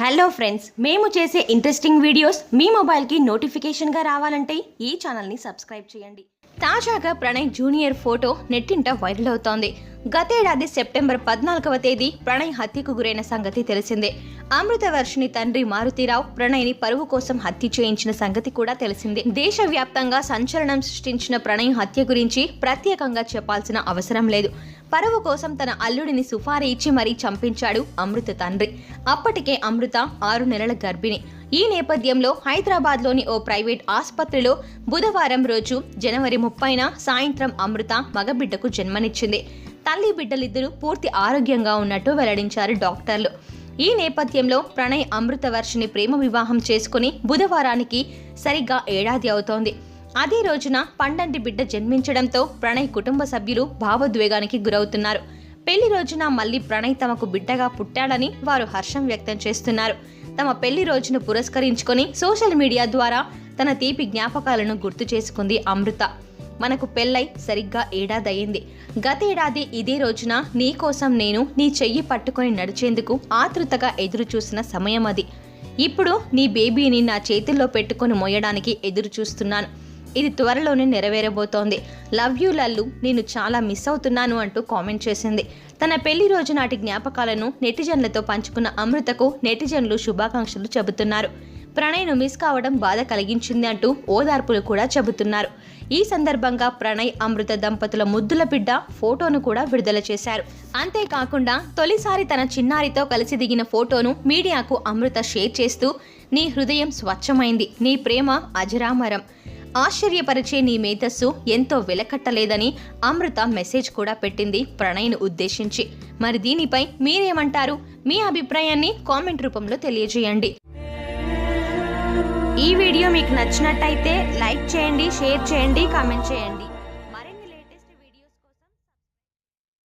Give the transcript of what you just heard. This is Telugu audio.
హలో ఫ్రెండ్స్ మేము చేసే ఇంట్రెస్టింగ్ వీడియోస్ మీ మొబైల్కి నోటిఫికేషన్గా రావాలంటే ఈ ఛానల్ని సబ్స్క్రైబ్ చేయండి. తాజాగా ప్రణయ్ జూనియర్ ఫోటో నెట్టింట వైరల్ అవుతోంది. గతేడాది సెప్టెంబర్ పద్నాలుగవ తేదీ ప్రణయ్ హత్యకు గురైన సంగతి తెలిసిందే. అమృతవర్షిని తండ్రి మారుతీరావు ప్రణయ్ని పరువు కోసం హత్య చేయించిన సంగతి కూడా తెలిసిందే. దేశవ్యాప్తంగా సంచలనం సృష్టించిన ప్రణయ్ హత్య గురించి ప్రత్యేకంగా చెప్పాల్సిన అవసరం లేదు. పరువు కోసం తన అల్లుడిని సుఫారీ ఇచ్చి మరీ చంపించాడు అమృత తండ్రి. అప్పటికే అమృత ఆరు నెలల గర్భిణి. ఈ నేపథ్యంలో హైదరాబాద్లోని ఓ ప్రైవేట్ ఆసుపత్రిలో బుధవారం రోజు జనవరి ముప్పైన సాయంత్రం అమృత మగబిడ్డకు జన్మనిచ్చింది. తల్లి బిడ్డలిద్దరూ పూర్తి ఆరోగ్యంగా ఉన్నట్టు వెల్లడించారు డాక్టర్లు. ఈ నేపథ్యంలో ప్రణయ్ అమృతవర్షిని ప్రేమ వివాహం చేసుకుని బుధవారానికి సరిగ్గా ఏడాది అవుతోంది. అదే రోజున పండంటి బిడ్డ జన్మించడంతో ప్రణయ్ కుటుంబ సభ్యులు భావోద్వేగానికి గురవుతున్నారు. పెళ్ళి రోజున మళ్ళీ ప్రణయ్ తమకు బిడ్డగా పుట్టాడని వారు హర్షం వ్యక్తం చేస్తున్నారు. తమ పెళ్ళి రోజును పురస్కరించుకొని సోషల్ మీడియా ద్వారా తన తీపి జ్ఞాపకాలను గుర్తు చేసుకుంది అమృత. మనకు పెళ్ళై సరిగ్గా ఏడాదయ్యింది గతేడాది ఇదే రోజున నీ కోసం నేను నీ చెయ్యి పట్టుకొని నడిచేందుకు ఆతృతగా ఎదురు చూసిన సమయం అది. ఇప్పుడు నీ బేబీని నా చేతుల్లో పెట్టుకొని మోయడానికి ఎదురు చూస్తున్నాను. ఇది త్వరలోనే నెరవేరబోతోంది. Love you Lallu. నేను చాలా మిస్ అవుతున్నాను అంటూ కామెంట్ చేసింది. తన పెళ్ళి రోజు నాటి జ్ఞాపకాలను నెటిజన్లతో పంచుకున్న అమృతకు నెటిజన్లు శుభాకాంక్షలు చెబుతున్నారు. ప్రణయ్ను మిస్ కావడం బాధ కలిగించింది అంటూ ఓదార్పులు కూడా చెబుతున్నారు. ఈ సందర్భంగా ప్రణయ్ అమృత దంపతుల ముద్దుల బిడ్డ ఫోటోను కూడా విడుదల చేశారు. అంతేకాకుండా తొలిసారి తన చిన్నారితో కలిసి దిగిన ఫోటోను మీడియాకు అమృత షేర్ చేస్తూ నీ హృదయం స్వచ్ఛమైంది. నీ ప్రేమ అజరామరం. ఆశ్చర్యపరిచే నీ మేధస్సు ఎంతో వెలకట్టలేదని అమృత మెసేజ్ కూడా పెట్టింది ప్రణయ్ను ఉద్దేశించి. మరి దీనిపై మీరేమంటారు? మీ అభిప్రాయాన్ని కామెంట్ రూపంలో తెలియజేయండి. ఈ వీడియో మీకు నచ్చినట్టయితే లైక్ చేయండి షేర్ చేయండి కామెంట్ చేయండి.